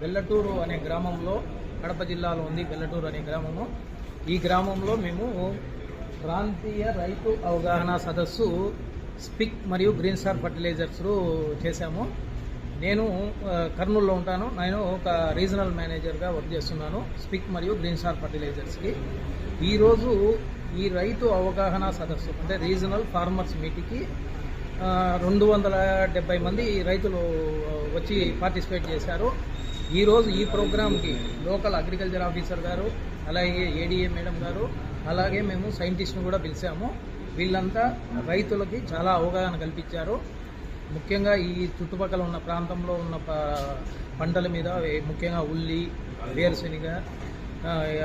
బెల్లటూరు అనే గ్రామంలో కడప జిల్లాలో ఉంది బెల్లటూరు అనే గ్రామము. ఈ గ్రామంలో మేము ప్రాంతీయ రైతు అవగాహన సదస్సు స్పిక్ మరియు గ్రీన్ స్టార్ ఫర్టిలైజర్స్ చేశాము. నేను కర్నూలులో ఉంటాను. నేను ఒక రీజనల్ మేనేజర్గా వర్క్ చేస్తున్నాను స్పిక్ మరియు గ్రీన్ స్టార్ ఫర్టిలైజర్స్కి ఈరోజు ఈ రైతు అవగాహన సదస్సు అంటే రీజనల్ ఫార్మర్స్ మీటింగ్కి రెండు వందల డెబ్బై మంది రైతులు వచ్చి పార్టిసిపేట్ చేశారు. ఈరోజు ఈ ప్రోగ్రామ్కి లోకల్ అగ్రికల్చర్ ఆఫీసర్ గారు అలాగే ఏడీఏ మేడం గారు అలాగే మేము సైంటిస్ట్ని కూడా పిలిచాము. వీళ్ళంతా రైతులకి చాలా అవగాహన కల్పించారు. ముఖ్యంగా ఈ చుట్టుపక్కల ఉన్న ప్రాంతంలో ఉన్న ప- పంటల మీద ముఖ్యంగా ఉల్లి వేరుశెనగ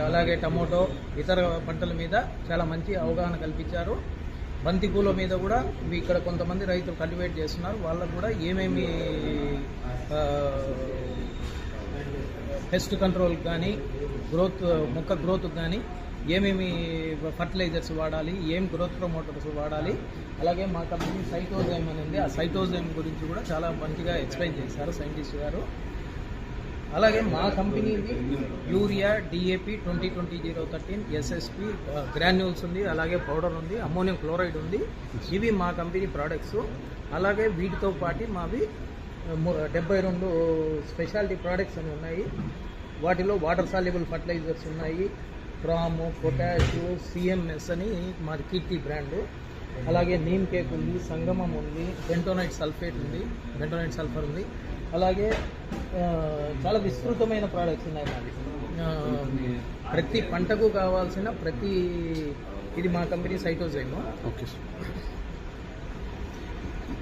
అలాగే టమోటో ఇతర పంటల మీద చాలా మంచి అవగాహన కల్పించారు. బంతిపూల మీద కూడా ఇక్కడ కొంతమంది రైతులు కల్టివేట్ చేస్తున్నారు. వాళ్ళకు కూడా ఏమేమి పెస్ట్ కంట్రోల్ కానీ గ్రోత్ మొక్క గ్రోత్ కానీ ఏమేమి ఫర్టిలైజర్స్ వాడాలి ఏం గ్రోత్ ప్రమోటర్స్ వాడాలి అలాగే మా కంపెనీ సైటోజైమ్ అని ఉంది. ఆ సైటోజైమ్ గురించి కూడా చాలా మంచిగా ఎక్స్ప్లెయిన్ చేశారు సైంటిస్ట్ గారు. అలాగే మా కంపెనీది urea DAP twenty twenty zero thirteen SSP granules ఉంది అలాగే పౌడర్ ఉంది అమ్మోనియం క్లోరైడ్ ఉంది. ఇవి మా కంపెనీ ప్రోడక్ట్స్ అలాగే వీటితో పాటు మావి డెబ్బై రెండు స్పెషాలిటీ ప్రోడక్ట్స్ అని ఉన్నాయి. వాటిలో వాటర్ సాల్యుబుల్ ఫర్టిలైజర్స్ ఉన్నాయి. ప్రాము పొటాషు సిఎంఎస్ అని మాది కీర్తి బ్రాండ్ అలాగే నీమ్ కేక్ ఉంది సంగమం ఉంది బెంటోనైట్ సల్ఫేట్ ఉంది బెంటోనైట్ సల్ఫర్ ఉంది. అలాగే చాలా విస్తృతమైన ప్రోడక్ట్స్ ఉన్నాయి ప్రతి పంటకు కావాల్సిన ప్రతి ఇది మా కంపెనీ సైటోజైమ్ ఓకే సార్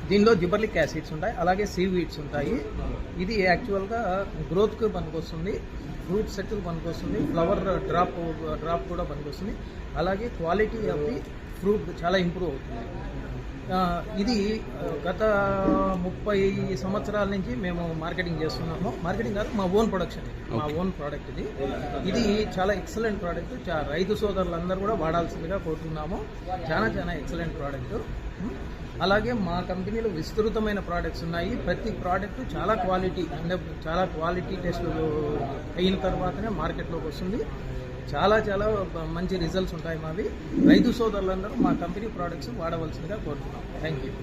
దీనిలో జిబర్లిక్ యాసిడ్స్ ఉంటాయి అలాగే సీవీడ్స్ ఉంటాయి. ఇది యాక్చువల్గా గ్రోత్కి పనికొస్తుంది ఫ్రూట్ సెట్కి పనికొస్తుంది ఫ్లవర్ డ్రాప్ డ్రాప్ కూడా పనికొస్తుంది. అలాగే క్వాలిటీ ఆఫ్ ది ఫ్రూట్ చాలా ఇంప్రూవ్ అవుతుంది ఇది గత ముప్పై సంవత్సరాల నుంచి మేము మార్కెటింగ్ చేస్తున్నాము. మార్కెటింగ్ కాదు మా ఓన్ ప్రొడక్షన్ మా ఓన్ ప్రోడక్ట్ ఇది. ఇది చాలా ఎక్సలెంట్ ప్రోడక్ట్ రైతు సోదరులందరూ కూడా వాడాల్సిందిగా కోరుతున్నాము. చాలా చాలా ఎక్సలెంట్ ప్రోడక్ట్ అలాగే మా కంపెనీలో విస్తృతమైన ప్రోడక్ట్స్ ఉన్నాయి. ప్రతి ప్రోడక్ట్ చాలా క్వాలిటీ అంటే చాలా క్వాలిటీ టెస్ట్ అయిన తర్వాతనే మార్కెట్లోకి వస్తుంది. చాలా చాలా మంచి రిజల్ట్స్ ఉంటాయి మావి. రైతు సోదరులందరూ మా కంపెనీ ప్రోడక్ట్స్ వాడవలసిందిగా కోరుతున్నాం. Thank you